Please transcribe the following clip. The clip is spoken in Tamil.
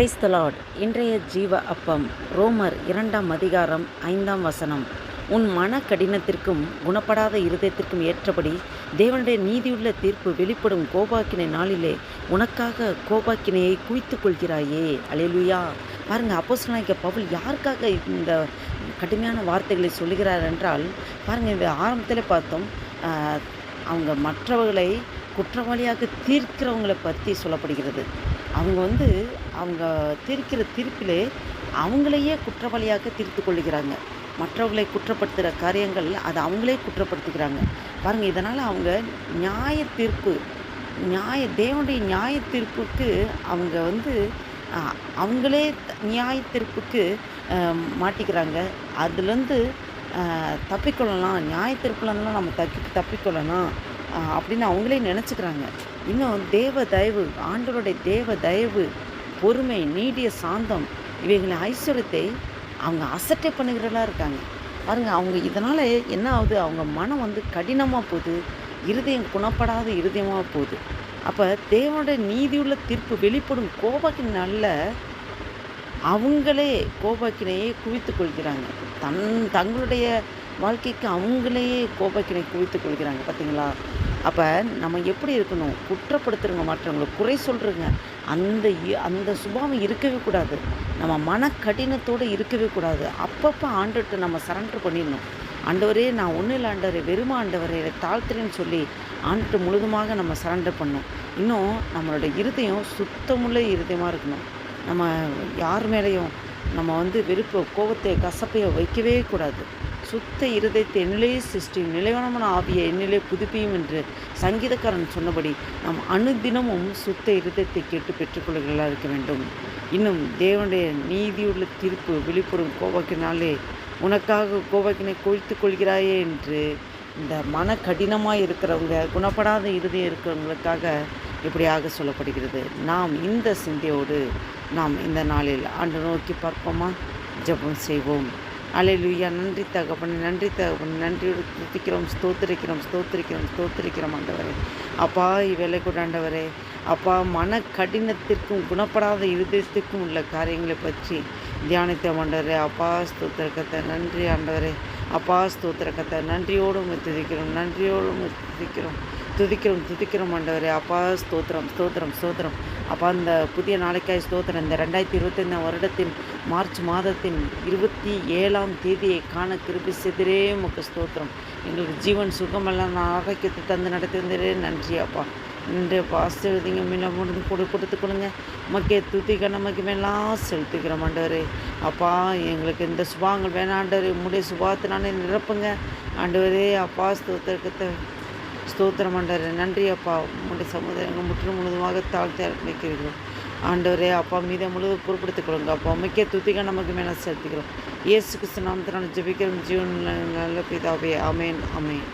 கிரைஸ்தலாட் இன்றைய ஜீவ அப்பம் ரோமர் இரண்டாம் அதிகாரம் ஐந்தாம் வசனம். உன் மன கடினத்திற்கும் குணப்படாத இருதயத்திற்கும் ஏற்றபடி தேவனுடைய நீதியுள்ள தீர்ப்பு வெளிப்படும் கோபாக்கினை நாளிலே உனக்காக கோபாக்கினையை குவித்து கொள்கிறாயே. அலையலுயா பாருங்க அப்போஸ்தலனாகிய பவுல் யாருக்காக இந்த கடுமையான வார்த்தைகளை சொல்லுகிறார் என்றால் பாருங்கள் இந்த ஆரம்பத்தில் பார்த்தோம் அவங்க மற்றவர்களை குற்றவாளியாக தீர்க்கிறவங்களை பற்றி சொல்லப்படுகிறது. அவங்க வந்து அவங்க தீர்க்கிற தீர்ப்பிலே அவங்களையே குற்றவாளியாக தீர்த்து கொள்ளுகிறாங்க. மற்றவர்களை குற்றப்படுத்துகிற காரியங்கள் அதை அவங்களே குற்றப்படுத்துகிறாங்க. பாருங்கள் இதனால் அவங்க நியாய தீர்ப்பு நியாய தேவனுடைய நியாய தீர்ப்புக்கு அவங்க வந்து அவங்களே நியாய தீர்ப்புக்கு மாட்டிக்கிறாங்க. அதுலேருந்து தப்பிக்கொள்ளலாம் நியாய தீர்ப்புலேருந்துலாம் நம்ம தப்பி தப்பிக்கொள்ளலாம் அப்படின்னு அவங்களே நினச்சிக்கிறாங்க. இன்னும் தேவ தயவு ஆண்டவருடைய தேவ தயவு பொறுமை நீடிய சாந்தம் இவைகளின் ஐஸ்வர்யத்தை அவங்க அசட்டை பண்ணுகிறலாம் இருக்காங்க. பாருங்கள் அவங்க இதனால் என்ன ஆகுது? அவங்க மனம் வந்து கடினமாக போகுது இருதயம் குணப்படாத இருதயமாக போகுது. அப்போ தேவனுடைய நீதியுள்ள தீர்ப்பு வெளிப்படும் கோபாக்கின் நல்ல அவங்களே கோபாக்கினையே குவித்து கொள்கிறாங்க. தன் தங்களுடைய வாழ்க்கைக்கு அவங்களையே கோபாக்கினை குவித்து கொள்கிறாங்க. பார்த்தீங்களா அப்போ நம்ம எப்படி இருக்கணும்? குற்றப்படுத்துறவங்க மற்றவங்களை குறை சொல்கிறேங்க அந்த இ- அந்த சுபாவம் இருக்கவே கூடாது. நம்ம மன கடினத்தோடு இருக்கவே கூடாது. அப்பப்போ ஆண்டுகிட்ட நம்ம சரண்டர் பண்ணிடணும். ஆண்டவரே நான் ஒன்றும் இல்லை ஆண்டவரே வெறுமா ஆண்டவரே தாழ்த்துறேன்னு சொல்லி ஆண்டுட்டு முழுதுமாக நம்ம சரண்டர் பண்ணணும். இன்னும் நம்மளோட இருதயம் சுத்தமுள்ள இருதயமாக இருக்கணும். நம்ம யார் மேலேயும் நம்ம வந்து வெறுப்பு கோபத்தை கசப்பையை வைக்கவே கூடாது. சுத்த இருதயத்தை நிலையை சிருஷ்டி நிலைவனமான ஆவியை என்னிலே புதுப்பியும் என்று சங்கீதக்காரன் சொன்னபடி நாம் அனுதினமும் சுத்த இருதயத்தை கேட்டு பெற்றுக்கொள்கிறதா இருக்க வேண்டும். இன்னும் தேவனுடைய நீதியுள்ள தீர்ப்பு வெளிப்படும் கோபக்கினாலே உனக்காக கோபக்கினை கொழித்து கொள்கிறாயே என்று இந்த மன கடினமாக இருக்கிறவங்க குணப்படாத இருதயம் இருக்கிறவங்களுக்காக இப்படியாக சொல்லப்படுகிறது. நாம் இந்த சிந்தையோடு நாம் இந்த நாளில் ஆண்டு நோக்கி பார்ப்போமா? ஜெபம் செய்வோம். அலையிலுயா நன்றி தகப்பன் நன்றி தகப்பன் நன்றியோடு துதிக்கிறோம் ஸ்தோத்திரிக்கிறோம் ஸ்தோத்திரிக்கிறோம் ஸ்தோத்திரிக்கிறோம் ஆண்டவரே. அப்பா இவ்வேளை கூட ஆண்டவரே. அப்பா மன கடினத்திற்கும் குணப்படாத இருதயத்திற்கும் உள்ள காரியங்களை பற்றி தியானித்த ஆண்டவரே. அப்பா ஸ்தோத்திரக்கத்தை நன்றி ஆண்டவரே. அப்பா ஸ்தோத்திரக்கத்தை நன்றியோடு உம்மை துதிக்கிறோம் நன்றியோடு உம்மை துதிக்கிறோம் துதிக்கிறோம் துதிக்கிறோம் ஆண்டவரே. அப்பா ஸ்தோத்திரம் ஸ்தோத்திரம் ஸ்தோத்திரம். அப்பா இந்த புதிய நாளைக்காய் ஸ்தோத்திரம் இந்த ரெண்டாயிரத்தி இருபத்தைந்தாம் வருடத்தின் மார்ச் மாதத்தின் இருபத்தி ஏழாம் தேதியை காண கிருபி செதிரே உமக்கு ஸ்தோத்திரம். எங்களுக்கு ஜீவன் சுகமெல்லாம் நான் ஆரோக்கியத்தை தந்து நடத்திருந்தே நன்றி அப்பா. நன்றி பாசிட்டிவ் ஆசீர்வதிங்க முடிந்து கொடு கொடுத்து கொடுங்க. மக்கே துதிக்க நமக்கு மேலாம் செலுத்துக்கிறோம் ஆண்டவரே. அப்பா எங்களுக்கு இந்த சுபாங்கள் வேணாண்டவரே முடிய சுபாத்தினாலே நிரப்புங்க. ஆண்டவரே அப்பா ஸ்தோத்திரத்தை ஸ்தோத்திரம் ஆண்டவரே. நன்றி அப்பா. உங்களுடைய சமுதாயங்கள் முற்றிலும் முழுதுமாக தாழ்த்தி அர்ப்பணிக்கிறீர்கள். ஆண்டவரே அப்பா மீதை முழுவதும் பொறுப்படுத்திக் கொள்ளுங்க அப்பா. மிக்க துதிக்க நமக்கு மேலே செலுத்திக்கிறோம் இயேசு கிறிஸ்து நாமத்தினால் ஜெபிக்கிறோம். ஜீவன் நல்ல பிதாவே. அமேன் அமேன்